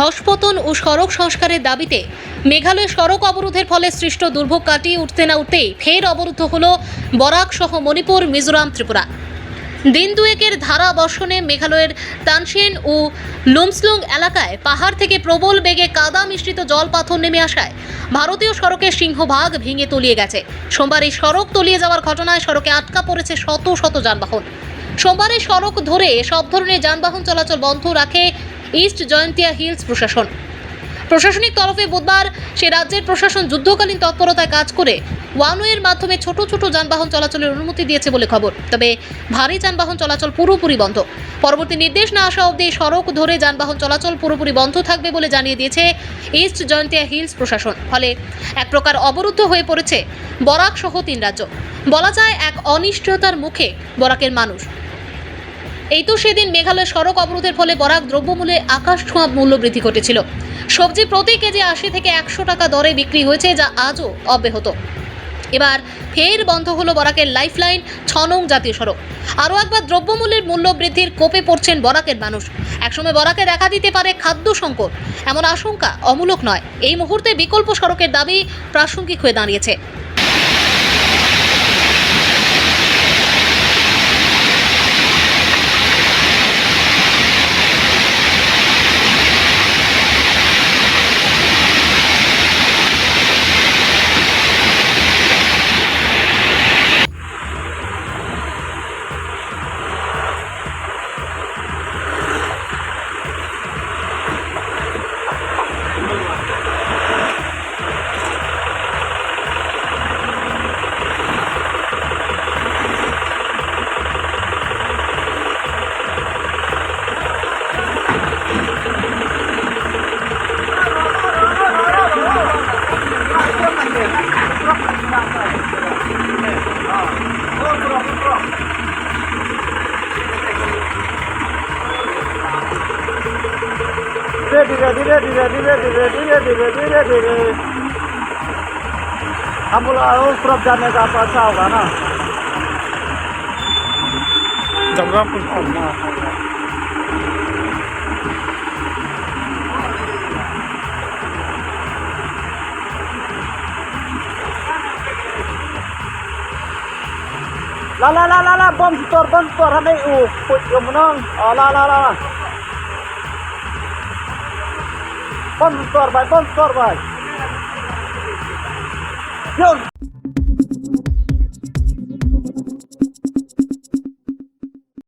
ধসপতন ও সড়ক সংস্কারের দাবিতে মেঘালয়ে সড়ক অবরোধের ফলে সৃষ্ট দুর্ভোগ কাটিয়ে উঠতে না উঠতেই ফের অবরুদ্ধ হল বরাক সহ মণিপুর, মিজোরাম, ত্রিপুরা। দিন দুয়েকের ধারা বর্ষণে মেঘালয়ের তানসেন ও লুমসলুং এলাকায় পাহাড় থেকে প্রবল বেগে কাদা মিশ্রিত জল পাথর নেমে আসায় ভারতীয় সড়কের সিংহভাগ ভেঙে তলিয়ে গেছে। সোমবার এই সড়ক তলিয়ে যাওয়ার ঘটনায় সড়কে আটকা পড়েছে শত শত যানবাহন। সোমবার সড়ক ধরে সব ধরনের যানবাহন চলাচল বন্ধ রাখে ইস্ট জয়ন্তিয়া হিলস প্রশাসন। প্রশাসনিক তরফে বুধবার সে রাজ্যের প্রশাসন যুদ্ধকালীন তৎপরতায় কাজ করে ওয়ানওয়ের মাধ্যমে ছোট ছোট যানবাহন চলাচলের অনুমতি দিয়েছে বলে খবর। তবে ভারী যানবাহন চলাচল পুরোপুরি বন্ধ। পরবর্তী নির্দেশ না আসা অবধি সড়ক ধরে যানবাহন চলাচল পুরোপুরি বন্ধ থাকবে বলে জানিয়ে দিয়েছে ইস্ট জয়ন্তিয়া হিলস প্রশাসন। ফলে এক প্রকার অবরুদ্ধ হয়ে পড়েছে বরাক সহ তিন রাজ্য। বলা যায়, এক অনিশ্চয়তার মুখে বরাকের মানুষ। এই তো সেদিন মেঘালয় সড়ক অবরোধের ফলে বরাক দ্রব্যমূল্যে আকাশ ছোঁয়া মূল্য বৃদ্ধি ঘটেছিল। সবজি প্রতি কেজি আশি থেকে একশো টাকা দরে বিক্রি হয়েছে, যা আজও অব্যাহত। এবার ফের বন্ধ হলো বরাকের লাইফলাইন ছনং জাতীয় সড়ক। আরও একবার দ্রব্যমূল্যের মূল্য বৃদ্ধির কোপে পড়ছেন বরাকের মানুষ। একসময় বরাকে দেখা দিতে পারে খাদ্য সংকট। এমন আশঙ্কা অমূলক নয়। এই মুহূর্তে বিকল্প সড়কের দাবি প্রাসঙ্গিক হয়ে দাঁড়িয়েছে। धीरे धीरे धीरे धीरे धीरे धीरे धीरे धीरे धीरे धीरे हम बोला उस तरफ़ जाने का तो अच्छा होगा ना ला ला ला ला ला u put yo munong oh la la la bom Vamos, Torbai, vamos, Torbai!